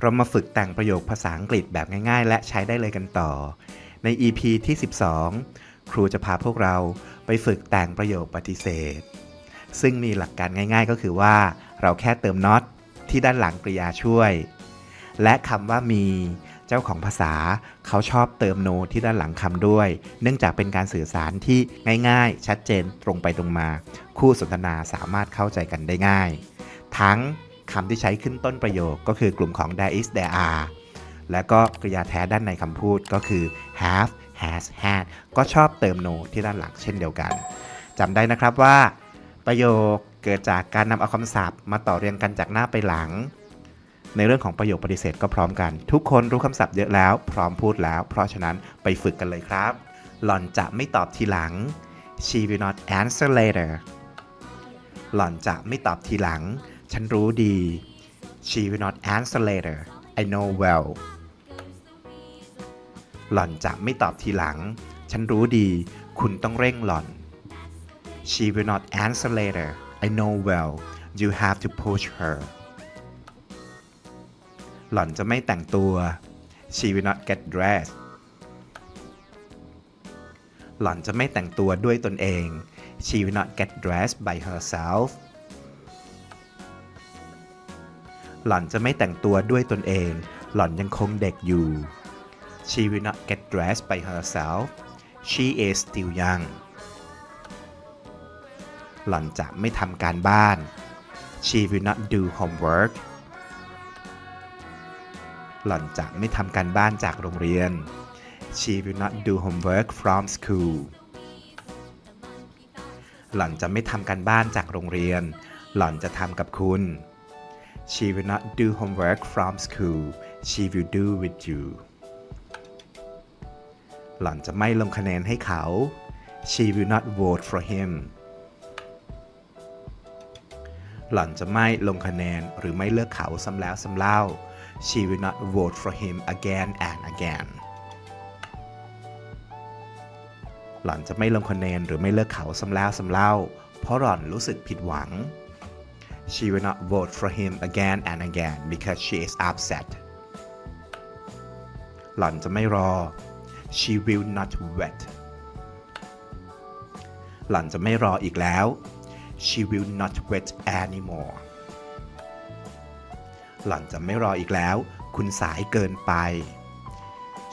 เรามาฝึกแต่งประโยคภาษาอังกฤษแบบง่ายๆ และใช้ได้เลยกันต่อ ใน EP ที่ 12 ครูจะพาพวกเราไปฝึกแต่งประโยคปฏิเสธ ซึ่งมีหลักการง่าย ๆ ก็คือว่า เราแค่เติม not ที่ด้านหลังกริยาช่วย และคำว่ามีเจ้าของภาษาเขาชอบเติม no ที่ด้านหลังคำด้วย เนื่องจากเป็นการสื่อสารที่ง่ายๆ ชัดเจนตรงไปตรงมา คู่สนทนาสามารถเข้าใจกันได้ง่าย ทั้ง คำที่ใช้ขึ้นต้นประโยคก็คือกลุ่มของ there is there are และก็กริยาแท้ด้านในคำพูดก็คือ have has had ก็ชอบเติม no ที่ด้านหลังเช่นเดียวกันจำได้นะครับว่า ประโยคเกิดจากการนำเอาคำศัพท์ มาต่อเรียงกันจากหน้าไปหลัง ในเรื่องของประโยคปฏิเสธก็พร้อมกัน ทุกคนรู้คำศัพท์เยอะแล้ว พร้อมพูดแล้ว เพราะฉะนั้นไปฝึกกันเลยครับ หล่อนจะไม่ตอบทีหลัง she will not answer later หล่อนจะไม่ตอบทีหลัง ฉันรู้ดี she will not answer later I know well หล่อนจะไม่ตอบทีหลัง ฉันรู้ดี คุณต้องเร่งหล่อน she will not answer later I know well you have to push her หล่อนจะไม่แต่งตัว she will not get dressed หล่อนจะไม่แต่งตัวด้วยตนเอง she will not get dressed by herself หล่อนจะไม่แต่งตัวด้วยตนเอง หล่อนยังคงเด็กอยู่ she will not get dressed by herself she is still young หล่อนจะไม่ทำการบ้าน she will not do homework หล่อนจะไม่ทำการบ้านจากโรงเรียน she will not do homework from school หล่อนจะไม่ทำการบ้านจากโรงเรียน หล่อนจะทำกับคุณ she will not do homework from school she will do with you หล่อนจะไม่ลงคะแนนให้เขา she will not vote for him หล่อนจะไม่ลงคะแนนหรือไม่เลือกเขาซ้ำแล้วซ้ำเล่า she will not vote for him again and again หล่อนจะไม่ลงคะแนนหรือไม่เลือกเขาซ้ำแล้วซ้ำเล่า เพราะหล่อนรู้สึกผิดหวัง she will not vote for him again and again because she is upset หล่อนจะไม่รอ she will not wait หล่อนจะไม่รออีกแล้ว she will not wait anymore หล่อนจะไม่รออีกแล้ว คุณสายเกินไป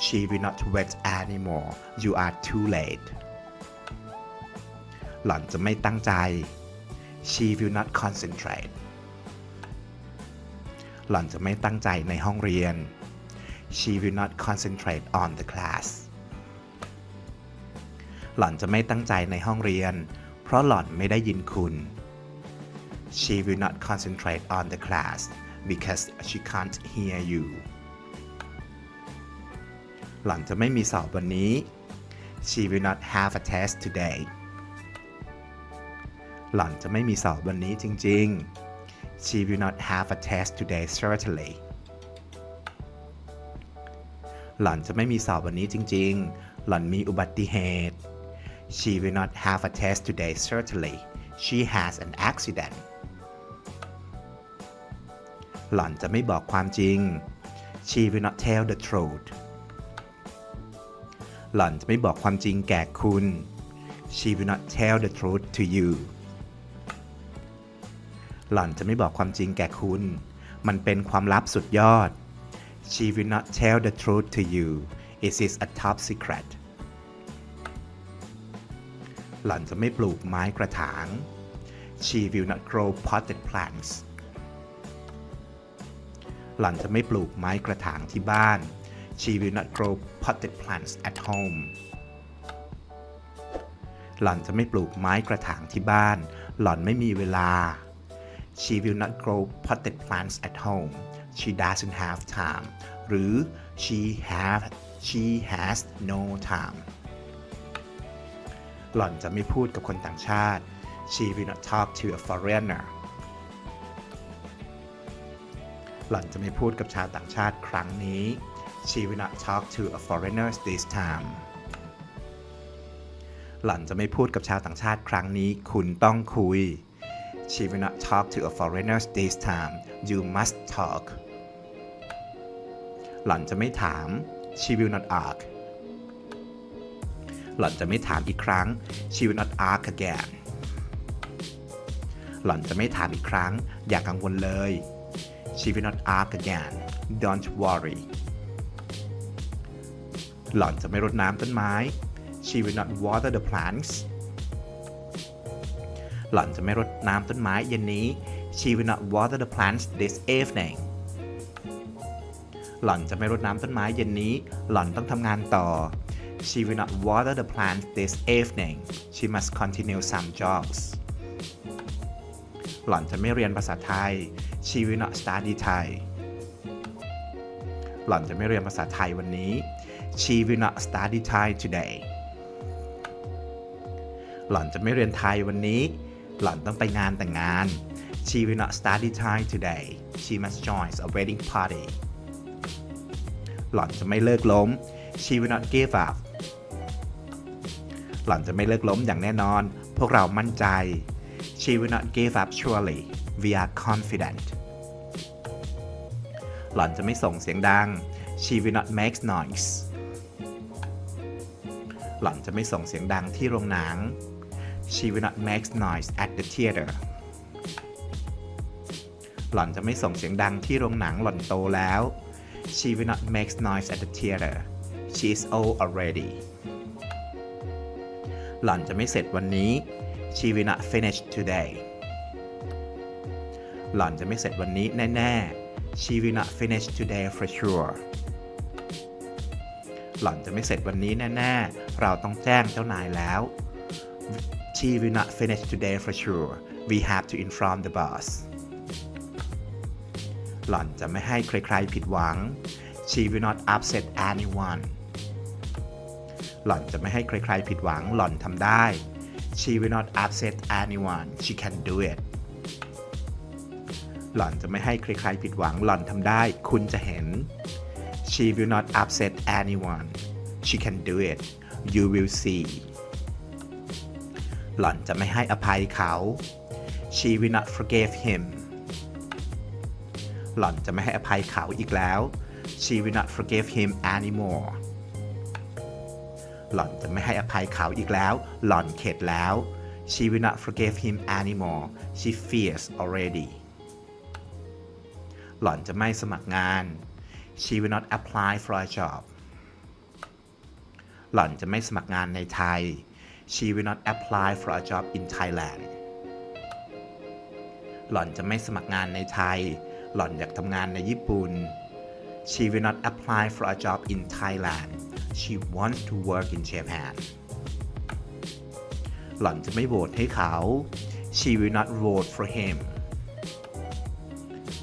she will not wait anymore you are too late หล่อนจะไม่ตั้งใจ she will not concentrate หล่อนจะไม่ตั้งใจในห้องเรียน she will not concentrate on the class หล่อนจะไม่ตั้งใจในห้องเรียน เพราะหล่อนไม่ได้ยินคุณ she will not concentrate on the class because she can't hear you หล่อนจะไม่มีสอบวันนี้ she will not have a test today หล่อนจะไม่มีสอบวันนี้จริง ๆ she will not have a test today certainly หล่อนจะไม่มีสอบวันนี้จริง ๆ หล่อนมีอุบัติเหตุ she will not have a test today certainly she has an accident หล่อนจะไม่บอกความจริง she will not tell the truth หล่อนจะไม่บอกความจริงแก่คุณ she will not tell the truth to you หล่อนจะไม่บอกความจริงแก่คุณ มันเป็นความลับสุดยอด she will not tell the truth to you it is a top secret หล่อนจะไม่ปลูกไม้กระถาง she will not grow potted plants หล่อนจะไม่ปลูกไม้กระถางที่บ้าน she will not grow potted plants at home หล่อนจะไม่ปลูกไม้กระถางที่บ้าน หล่อนไม่มีเวลา she will not grow potted plants at home she doesn't have time หรือ she have she has no time หล่อนจะไม่พูดกับคนต่างชาติ she will not talk to a foreigner หล่อนจะไม่พูดกับชาวต่างชาติครั้งนี้ she will not talk to a foreigner this time หล่อนจะไม่พูดกับชาวต่างชาติครั้งนี้ คุณต้องคุย she will not talk to a foreigner this time you must talk หล่อนจะไม่ถาม she will not ask หล่อนจะไม่ถามอีกครั้ง she will not ask again หล่อนจะไม่ถามอีกครั้ง อย่ากังวลเลย she will not ask again don't worry หล่อนจะไม่รดน้ำต้นไม้ she will not water the plants หล่อนจะไม่รดน้ำต้นไม้เย็นนี้ she will not water the plants this evening หล่อนจะไม่รดน้ำต้นไม้เย็นนี้ หล่อนต้องทำงานต่อ she will not water the plants this evening she must continue some jobs หล่อนจะไม่เรียนภาษาไทย she will not study Thai หล่อนจะไม่เรียนภาษาไทยวันนี้ she will not study Thai today หล่อนจะไม่เรียนไทยวันนี้ หล่อนต้องไปงานแต่งงาน she will not study Thai today she must join a wedding party หล่อนจะไม่เลิกล้ม she will not give up หล่อนจะไม่เลิกล้มอย่างแน่นอน พวกเรามั่นใจ she will not give up surely we are confident หล่อนจะไม่ส่งเสียงดัง she will not make noise หล่อนจะไม่ส่งเสียงดังที่โรงหนัง she will not make noise at the theater หล่อนจะไม่ส่งเสียงดังที่โรงหนังหล่อนโตแล้ว she will not make noise at the theater she is old already หล่อนจะไม่เสร็จวันนี้ she will not finish today หล่อนจะไม่เสร็จวันนี้แน่ๆ she will not finish today for sure หล่อนจะไม่เสร็จวันนี้แน่ ๆ เราต้องแจ้งเจ้านายแล้ว she will not finish today for sure we have to inform the boss หล่อนจะไม่ให้ใครๆผิดหวัง she will not upset anyone หล่อนจะไม่ให้ใครๆผิดหวัง หล่อนทำได้ she will not upset anyone she can do it หล่อนจะไม่ให้ใครๆผิดหวัง หล่อนทำได้ คุณจะเห็น she will not upset anyone she can do it you will see หล่อนจะไม่ให้อภัยเขา she will not forgive him หล่อนจะไม่ให้อภัยเขาอีกแล้ว she will not forgive him anymore หล่อนจะไม่ให้อภัยเขาอีกแล้ว หล่อนเข็ดแล้ว she will not forgive him anymore she fears already หล่อนจะไม่สมัครงาน she will not apply for a job หล่อนจะไม่สมัครงานในไทย she will not apply for a job in Thailand หล่อนจะไม่สมัครงานในไทย หล่อนอยากทำงานในญี่ปุ่น she will not apply for a job in Thailand she wants to work in Japan หล่อนจะไม่โหวตให้เขา she will not vote for him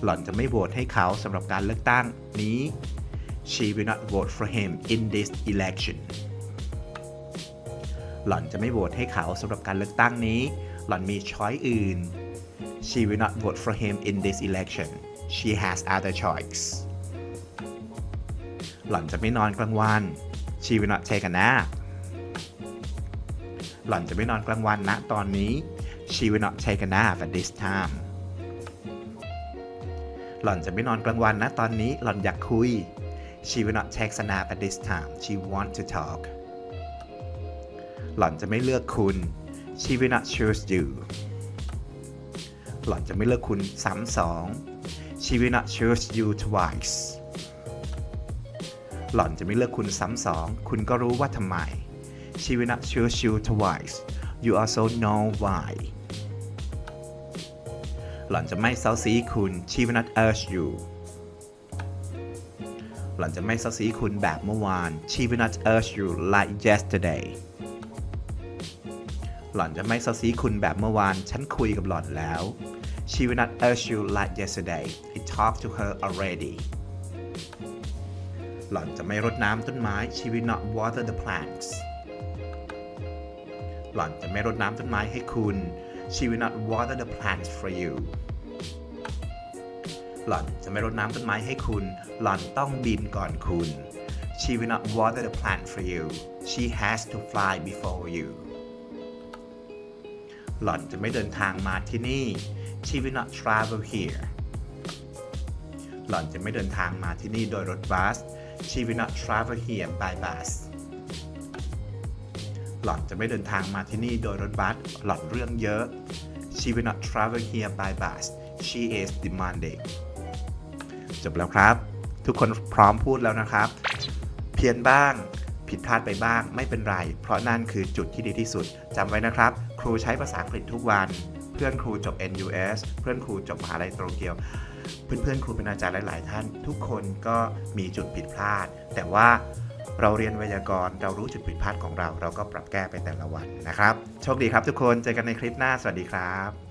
หล่อนจะไม่โหวตให้เขาสำหรับการเลือกตั้งนี้ she will not vote for him in this election หล่อนจะไม่โหวตให้เขาสำหรับการเลือกตั้งนี้ หล่อนมีช้อยอื่น she will not vote for him in this election she has other choice หล่อนจะไม่นอนกลางวัน she will not take a nap หล่อนจะไม่นอนกลางวันณตอนนี้ she will not take a nap at this time หล่อนจะไม่นอนกลางวันนะตอนนี้ หล่อนอยากคุย she will not take a nap at this time she want to talk หล่อนจะไม่เลือกคุณ she will not choose you หล่อนจะไม่เลือกคุณซ้ำสอง she will not choose you twice หล่อนจะไม่เลือกคุณซ้ำสอง คุณก็รู้ว่าทำไม she will not choose you twice you also know why หล่อนจะไม่เซาซีคุณ she will not urge you หล่อนจะไม่เซาซีคุณแบบเมื่อวาน she will not urge you like yesterday หล่อนจะไม่ซาซีคุณแบบเมื่อวาน ฉันคุยกับหล่อนแล้ว she will not urge you like yesterday I talked to her already หล่อนจะไม่รดน้ำต้นไม้ she will not water the plants หล่อนจะไม่รดน้ำต้นไม้ให้คุณ she will not water the plants for you หล่อนจะไม่รดน้ำต้นไม้ให้คุณ หล่อนต้องบินก่อนคุณ she will not water the plant for you she has to fly before you หล่อนจะไม่เดินทางมาที่นี่ she will not travel here หล่อนจะไม่เดินทางมาที่นี่โดยรถบัส She will not travel here by bus หล่อนจะไม่เดินทางมาที่นี่โดยรถบัส หล่อนเรื่องเยอะ She will not travel here by bus She is demanding จบแล้วครับ ทุกคนพร้อมพูดแล้วนะครับ เพี้ยนบ้าง ผิดพลาดไปบ้างไม่เป็นไร เพราะนั่นคือจุดที่ดีที่สุดจำไว้นะครับ รูใช้ภาษาอังกฤษทุกวัน เพื่อนครูจบ NUS เพื่อนครูจบมหาลัยโตเกียว เพื่อนๆ ครูเป็นอาจารย์หลาย ๆ ท่าน ทุกคนก็มีจุดผิดพลาด แต่ว่าเราเรียนไวยากรณ์เรารู้จุดผิดพลาดของเรา เราก็ปรับแก้ไปแต่ละวันนะครับ โชคดีครับทุกคน เจอกันในคลิปหน้า สวัสดีครับ